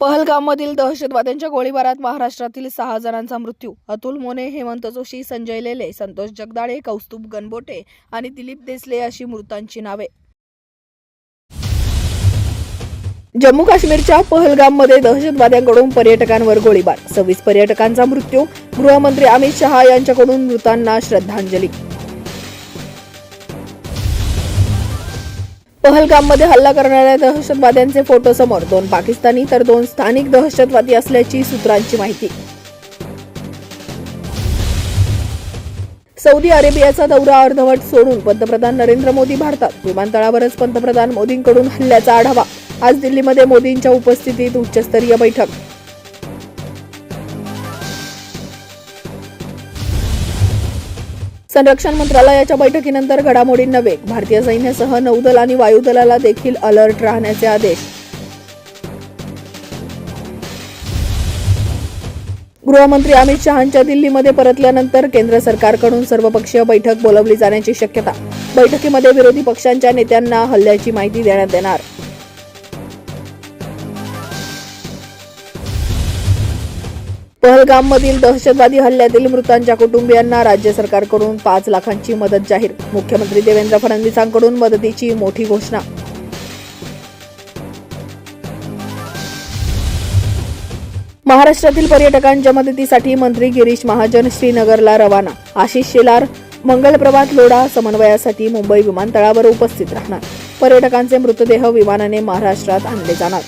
पहलगाममधील दहशतवाद्यांच्या गोळीबारात महाराष्ट्रातील सहा जणांचा मृत्यू. अतुल मोने हेमंत जोशी संजय लेले संतोष जगदाळे कौस्तुभ गणबोटे आणि दिलीप देसले अशी मृतांची नावे. जम्मू काश्मीरच्या पहलगाममध्ये दहशतवाद्यांकडून पर्यटकांवर गोळीबार. सव्वीस पर्यटकांचा मृत्यू. गृहमंत्री अमित शहा यांच्याकडून मृतांना श्रद्धांजली. पहलगाममध्ये हल्ला करणाऱ्या दहशतवाद्यांचे फोटो समोर. दोन पाकिस्तानी तर दोन स्थानिक दहशतवादी असल्याची सूत्रांची माहिती. सौदी अरेबियाचा दौरा अर्धवट सोडून पंतप्रधान नरेंद्र मोदी भारतात. विमानतळावरच पंतप्रधान मोदींकडून हल्ल्याचा आढावा. आज दिल्लीमध्ये मोदींच्या उपस्थितीत उच्चस्तरीय बैठक. संरक्षण मंत्रालयाच्या बैठकीनंतर घडामोडींना वेग भारतीय सैन्यासह नौदल आणि वायुदलाला देखील अलर्ट राहण्याचे आदेश. गृहमंत्री अमित शहांच्या दिल्लीमध्ये परतल्यानंतर केंद्र सरकारकडून सर्वपक्षीय बैठक बोलवली जाण्याची शक्यता. बैठकीमध्ये विरोधी पक्षांच्या नेत्यांना हल्ल्याची माहिती देण्यात येणार. पहलगाममधील दहशतवादी हल्ल्यातील मृतांच्या कुटुंबियांना राज्य सरकारकडून पाच लाखांची मदत जाहीर. मुख्यमंत्री देवेंद्र फडणवीसांकडून मदतीची मोठी घोषणा. महाराष्ट्रातील पर्यटकांच्या मदतीसाठी मंत्री गिरीश महाजन श्रीनगरला रवाना. आशिष शेलार मंगलप्रभात लोढा समन्वयासाठी मुंबई विमानतळावर उपस्थित राहणार. पर्यटकांचे मृतदेह विमानाने महाराष्ट्रात आणले जाणार.